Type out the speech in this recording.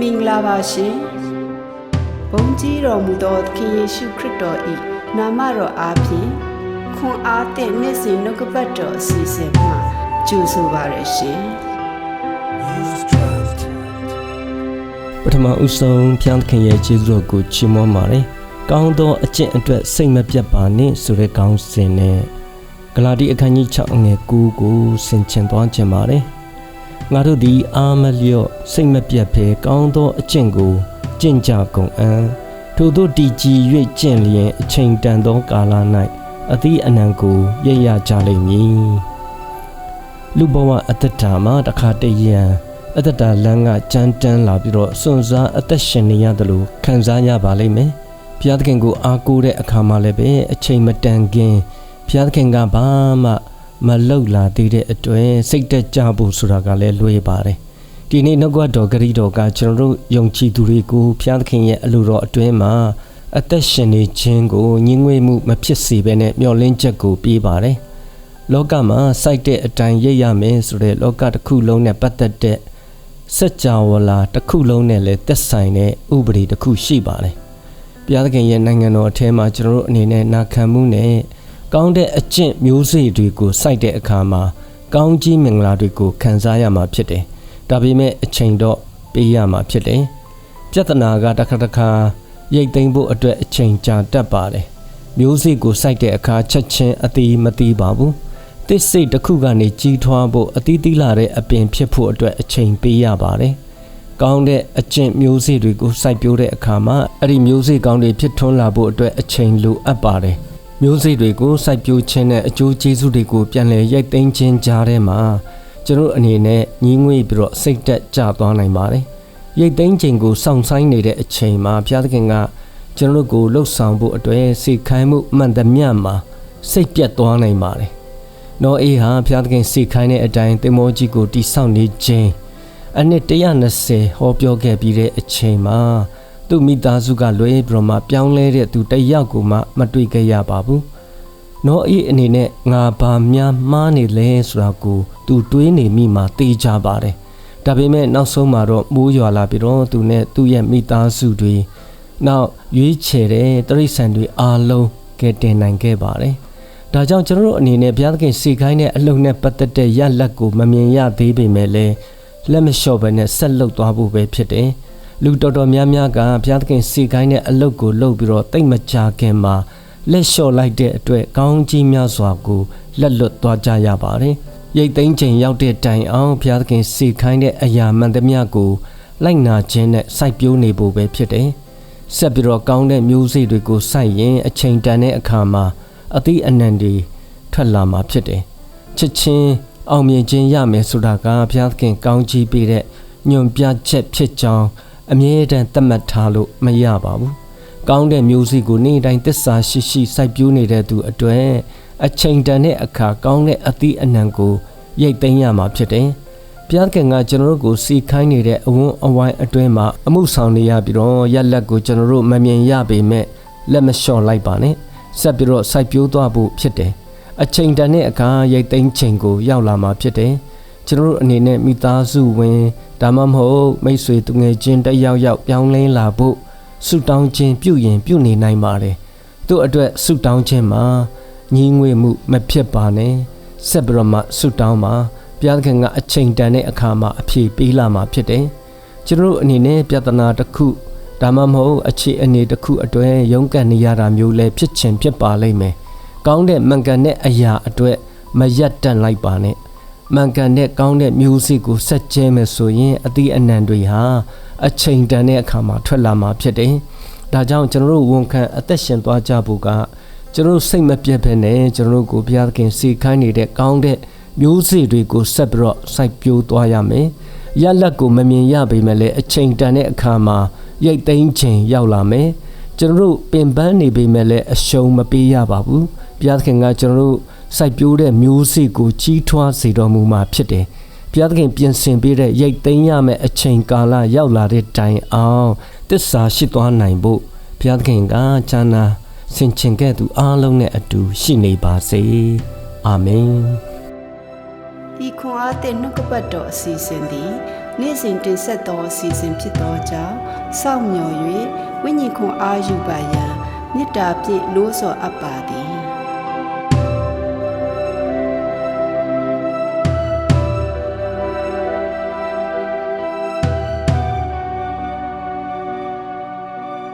မင်္ဂလာပါရှင်ဘုန်းကြီးတော်မူသောသခင်ယေရှုခရစ်တော်၏နာမတော်အားဖြင့်ခွန်အားသည့်နေ့စဉ်နှုတ်ကပတ်တော်အစီအစဉ်မှာကြိုဆိုပါရရှင်ပထမဦးဆုံးဖျားသခင်ရဲ့ကျေးဇူးတော်ကိုချီးမွမ်းပါတယ်။ကောင်းသောအကျင့်အတွက်စိတ်မပြတ်ပါနဲ့ဆိုတဲ့ကောင်းစဉ်နဲ့ဂလာတိအခန်းကြီး6အငယ်9ကိုဆင်ခြင်သွားခြင်းပါတယ်။ ငါတို့သည်အာမလျော့စိတ်မပြတ်ဘဲကောင်းသောအကျင့်ကိုကျင့်ကြကုန်အံ့ထို့သောတည်ကြည်၍ကျင့်လျင်အချိန်တန်သောကာလ၌အသီးအနှံကိုရရကြလိမ့်မည်။လူဘဝအတ္တတာမှာတခါတည်းရန်အတ္တတာလမ်းကကြမ်းတမ်းလာပြီးတော့စွန့်စားအသက်ရှင်နေရတယ်လို့ခံစားရပါလိမ့်မယ်။ဘုရားသခင်ကိုအားကိုးတဲ့အခါမှာလည်းပဲအချိန်မတန်ခင်ဘုရားသခင်ကဘာမှ မလှုပ်လာသေးတဲ့အတွက်စိတ်တက်ကြဖို့ဆိုတာကလည်းလွယ်ပါတယ်။ဒီနေ့နှုတ်ကပတ်တော်ဂရီတော်ကကျွန်တော်တို့ယုံကြည်သူတွေကိုဘုရားသခင်ရဲ့အလိုတော်အတွင်းမှာအသက်ရှင်နေခြင်းကိုညှင်းငွေမှုမဖြစ်စေဘဲနဲ့မျှော်လင့်ချက်ကိုပြေးပါတယ်။လောကမှာစိုက်တဲ့အတိုင်းရိပ်ရမယ်ဆိုတဲ့လောကတစ်ခုလုံးနဲ့ပတ်သက်တဲ့စัจ java လာတစ်ခုလုံးနဲ့လည်းသက်ဆိုင်တဲ့ဥပဒေတစ်ခုရှိပါတယ်။ဘုရားသခင်ရဲ့နိုင်ငံတော်အထဲမှာကျွန်တော်တို့အနေနဲ့နာခံမှုနဲ့ ကောင်းတဲ့အကျင့်မျိုးစေ့တွေကိုစိုက်တဲ့အခါမှာကောင်းကြီးမင်္ဂလာတွေကိုခံစားရမှာဖြစ်တယ်။ဒါပေမဲ့အချိန်တော့ပေးရမှာဖြစ်တယ်။ပြဿနာကတစ်ခါတစ်ခါရိတ်သိမ်းဖို့အတွက်အချိန်ကြာတတ်ပါတယ်။မျိုးစေ့ကိုစိုက်တဲ့အခါချက်ချင်းအတိမတိပါဘူး။သစ်စိတ်တစ်ခုကနေကြီးထွားဖို့အသီးသီးလာတဲ့အပင်ဖြစ်ဖို့အတွက်အချိန်ပေးရပါတယ်။ကောင်းတဲ့အကျင့်မျိုးစေ့တွေကိုစိုက်ပျိုးတဲ့အခါမှာအဲ့ဒီမျိုးစေ့ကောင်းတွေဖြစ်ထွန်းလာဖို့အတွက်အချိန်လိုအပ်ပါတယ်။ မျိုးစေ့တွေကိုစိုက်ပျိုးခြင်းနဲ့အကျိုးကျေးဇူးတွေကိုပြန်လည်ရိုက်သိမ်းခြင်းကြားထဲမှာကျွန်တော်အနေနဲ့ညီးငွေ့ပြီးတော့စိတ်တက်ကြသွားနိုင်ပါတယ်။ရိတ်သိမ်းခြင်းကိုစောင့်ဆိုင်နေတဲ့အချိန်မှာဘုရားသခင်ကကျွန်တော်တို့ကိုလှုပ်ဆောင်ဖို့အတွက်စိတ်ခိုင်းမှုမှန်သမျှမှာစိတ်ပြတ်သွားနိုင်ပါတယ်။နော်အေးဟာဘုရားသခင်စေခိုင်းတဲ့အတိုင်းတင်မောကြီးကိုတိဆောက်နေခြင်းအနှစ်120ဟောပြောခဲ့ပြီးတဲ့အချိန်မှာ သူ့မိသားစုကလွဲပြီးတော့မှပြောင်းလဲတဲ့သူတစ်ယောက်ကိုမှမတွေ့ခဲ့ရပါဘူး။နော်အေးအနေနဲ့ငါဘာများမှားနေလဲဆိုတာကိုသူတွေးနေမိမှသိကြပါတယ်။ဒါပေမဲ့နောက်ဆုံးမှာတော့မိုးရွာလာပြီးတော့သူနဲ့သူ့ရဲ့မိသားစုတွေနောက်ရွေးချယ်တဲ့တရိษံတွေအားလုံးကဲတင်နိုင်ခဲ့ပါတယ်။ဒါကြောင့်ကျွန်တော်တို့အနေနဲ့ဘုရားသခင်စေခိုင်းတဲ့အလုံးနဲ့ပတ်သက်တဲ့ရလက်ကိုမမြင်ရသေးပေမဲ့လည်းလက်မလျှော့ဘဲနဲ့ဆက်လုပ်သွားဖို့ပဲဖြစ်တယ်။ လူတော်တော်များများကဘုရားသခင်စေခိုင်းတဲ့အလုပ်ကိုလုပ်ပြီးတော့တိတ်မကြခင်မှာလက်လျှော့လိုက်တဲ့အတွက်ကောင်းကြီးများစွာကိုလက်လွတ်သွားကြရပါတယ်။ရိတ်သိမ်းချိန်ရောက်တဲ့တိုင်အောင်ဘုရားသခင်စေခိုင်းတဲ့အရာမှန်သမျှကိုလိုက်နာခြင်းနဲ့စိုက်ပျိုးနေဖို့ပဲဖြစ်တယ်။ဆက်ပြီးတော့ကောင်းတဲ့မျိုးစေ့တွေကိုစိုက်ရင်အချိန်တန်တဲ့အခါမှာအသီးအနှံတွေထွက်လာမှာဖြစ်တယ်။ချစ်ချင်းအောင်မြင်ခြင်းရမယ်ဆိုတာကဘုရားသခင်ကောင်းချီးပေးတဲ့ညွန်ပြချက်ဖြစ်ကြောင်း အမြဲတမ်းသတ်မှတ်ထားလို့မရပါဘူး။ကောင်းတဲ့မျိုးစေ့ကိုနေ့တိုင်းသစ္စာရှိရှိစိုက်ပျိုးနေတဲ့သူအတွေ့အချိန်တန်တဲ့အခါကောင်းတဲ့အသီးအနှံကိုရိတ်သိမ်းရမှာဖြစ်တယ်။ဘုရားသခင်ကကျွန်တော်တို့ကိုစီခိုင်းနေတဲ့အဝန်းအဝိုင်းအတွင်းမှာအမှုဆောင်နေရပြီးတော့ရက်လက်ကိုကျွန်တော်တို့မမြင်ရပေမဲ့လက်မလျှော့လိုက်ပါနဲ့ဆက်ပြီးတော့စိုက်ပျိုးသွားဖို့ဖြစ်တယ်အချိန်တန်တဲ့အခါရိတ်သိမ်းချိန်ကိုရောက်လာမှာဖြစ်တယ် ကျွန်တော်တို့အနေနဲ့မိသားစုဝင်ဒါမှမဟုတ်မိတ်ဆွေသူငယ်ချင်းတစ်ယောက်ယောက်ပြောင်းလဲလာဖို့ဆုတောင်းခြင်းပြုရင်ပြုနေနိုင်ပါတယ်သူ့အတွက်ဆုတောင်းခြင်းမှာညီးငွေမှုမဖြစ်ပါနဲ့ဆက်ပြီးတော့မှဆုတောင်းပါဘုရားသခင်ကအချိန်တန်တဲ့အခါမှာအဖြေပေးလာမှာဖြစ်တယ်ကျွန်တော်တို့အနေနဲ့ပြဿနာတစ်ခုဒါမှမဟုတ်အခြေအနေတစ်ခုအတွဲရုန်းကန်နေရတာမျိုးလည်းဖြစ်ချင်ဖြစ်ပါလိမ့်မယ်ကောင်းတဲ့မှန်ကန်တဲ့အရာအတွက်မရက်တန့်လိုက်ပါနဲ့ မှန်ကန်တဲ့ကောင်းတဲ့မျိုးစေ့ကိုဆက်ကျဲမယ်ဆိုရင်အသီးအနှံတွေဟာအချိန်တန်တဲ့အခါမှာထွက်လာမှာဖြစ်တယ်ဒါကြောင့်ကျွန်တော်တို့ဝန်ခံအသက်ရှင်သွားကြဖို့ကကျွန်တော်တို့စိတ်မပြတ်ဘဲနဲ့ကျွန်တော်တို့ကိုဘုရားသခင်စေခိုင်းနေတဲ့ကောင်းတဲ့မျိုးစေ့တွေကိုဆက်ပြီးတော့စိုက်ပျိုးသွားရမယ်ရလက်ကိုမမြင်ရပေမဲ့လည်းအချိန်တန်တဲ့အခါမှာရိတ်သိမ်းချိန်ရောက်လာမယ်ကျွန်တော်တို့ပင်ပန်းနေပေမဲ့လည်းအရှုံးမပေးရပါဘူးဘုရားသခင်ကကျွန်တော်တို့ စိုက်ပျိုးတဲ့မျိုးစေ့ကိုကြီးထွားစေတော်မူမှာဖြစ်တယ်ဘုရားသခင်ပြင်ဆင်ပေးတဲ့ရိတ်သိမ်းရမယ့်အချိန်ကာလရောက်လာတဲ့တိုင်အောင်တစ္ဆာရှိသွားနိုင်ဖို့ဘုရားသခင်ကဈာနာဆင်ခြင်ခဲ့သူအားလုံးနဲ့အတူရှိနေပါစေအာမင်ဤခွန်အားသည့်နှုတ်ကပတ်တော်အစီအစဉ်သည်နေ့စဉ်တင်ဆက်သောအစီအစဉ်ဖြစ်သောကြောင့်စောင့်မျှော်၍ဝိညာဉ်ခွန်အားယူပါရန်မေတ္တာဖြင့်လို့ဆော်အပ်ပါသည်